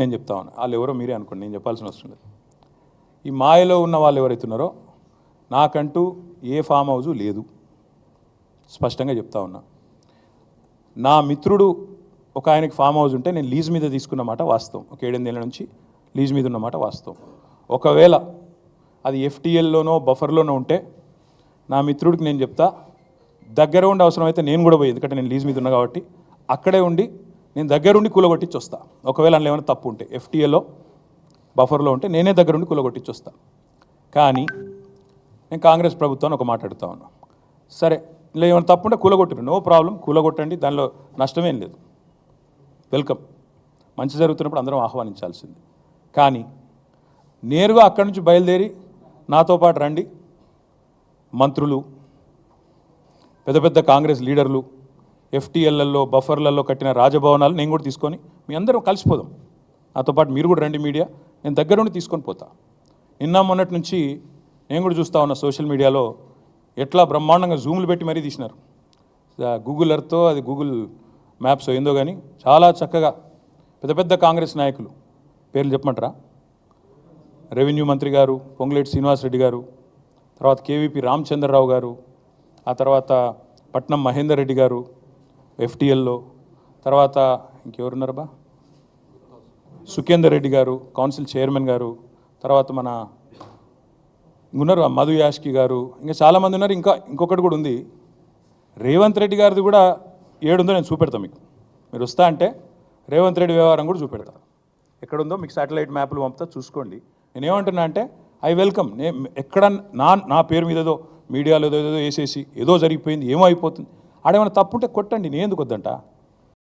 నేను చెప్తా ఉన్నా. వాళ్ళు ఎవరో మీరే అనుకోండి నేను చెప్పాల్సిన అవసరం లేదు. ఈ మాయలో ఉన్న వాళ్ళు ఎవరైతే ఉన్నారో నాకంటూ ఏ ఫామ్ హౌజు లేదు. స్పష్టంగా చెప్తా ఉన్నా. నా మిత్రుడు ఒక ఆయనకి ఫామ్ హౌస్ ఉంటే నేను లీజ్ మీద తీసుకున్న మాట వాస్తవం. ఒక ఏడెనిమిదేళ్ళ నుంచి లీజ్ మీద ఉన్న మాట వాస్తవం. ఒకవేళ అది ఎఫ్టీఎల్లోనో బఫర్లోనో ఉంటే నా మిత్రుడికి నేను చెప్తా దగ్గర ఉండి అవసరమైతే నేను కూడా పోయి ఎందుకంటే నేను లీజ్ మీద ఉన్నా కాబట్టి అక్కడే ఉండి నేను దగ్గరుండి కూలగొట్టించి వస్తా ఒకవేళ అందులో ఏమైనా తప్పు ఉంటే ఎఫ్టీఏలో బఫర్లో ఉంటే నేనే దగ్గరుండి కూలగొట్టించి వస్తా కానీ నేను కాంగ్రెస్ ప్రభుత్వాన్ని ఒక మాట ఉన్నాను సరే ఇలా ఏమైనా తప్పు ఉంటే కూలగొట్టిరు. నో ప్రాబ్లం కూలగొట్టండి దానిలో నష్టమేం లేదు. వెల్కమ్. మంచి జరుగుతున్నప్పుడు అందరం ఆహ్వానించాల్సింది. కానీ నేరుగా అక్కడి నుంచి బయలుదేరి నాతో పాటు రండి. మంత్రులు పెద్ద పెద్ద కాంగ్రెస్ లీడర్లు ఎఫ్టీఎల్లలో బఫర్లలో కట్టిన రాజభవనాలు నేను కూడా తీసుకొని మీ అందరం కలిసిపోదాం. నాతో పాటు మీరు కూడా రండి మీడియా. నేను దగ్గర ఉండి తీసుకొని పోతా. నిన్న మొన్నటి నుంచి నేను కూడా చూస్తా ఉన్న సోషల్ మీడియాలో ఎట్లా బ్రహ్మాండంగా జూములు పెట్టి మరీ తీసినారు. గూగుల్ ఎర్త్తో అది గూగుల్ మ్యాప్స్ ఏందో కానీ చాలా చక్కగా పెద్ద పెద్ద కాంగ్రెస్ నాయకులు. పేర్లు చెప్పమంటారా? రెవెన్యూ మంత్రి గారు పొంగులేటి శ్రీనివాసరెడ్డి గారు తర్వాత కేవీపీ రామచంద్రరావు గారు ఆ తర్వాత పట్నం మహేందర్ రెడ్డి గారు ఎఫ్టీఎల్లో. తర్వాత ఇంకెవరున్నారు బా? సుఖేందర్ రెడ్డి గారు కౌన్సిల్ చైర్మన్ గారు తర్వాత మన ఉన్నారు మధు యాష్కి గారు. ఇంకా చాలామంది ఉన్నారు. ఇంకా ఇంకొకటి కూడా ఉంది. రేవంత్ రెడ్డి గారిది కూడా ఏడుందో నేను చూపెడతాను మీకు. మీరు వస్తా అంటే రేవంత్ రెడ్డి వ్యవహారం కూడా చూపెడతా. ఎక్కడుందో మీకు శాటిలైట్ మ్యాప్లు పంపుతా చూసుకోండి. నేనేమంటున్నా అంటే ఐ వెల్కమ్. నే ఎక్కడ నా నా పేరు మీద ఏదో మీడియాలో ఏదో ఏదో వేసేసి ఏదో జరిగిపోయింది ఏమో అయిపోతుంది. ఆడేమైనా తప్పుంటే కొట్టండి నేను ఎందుకు వద్దంట?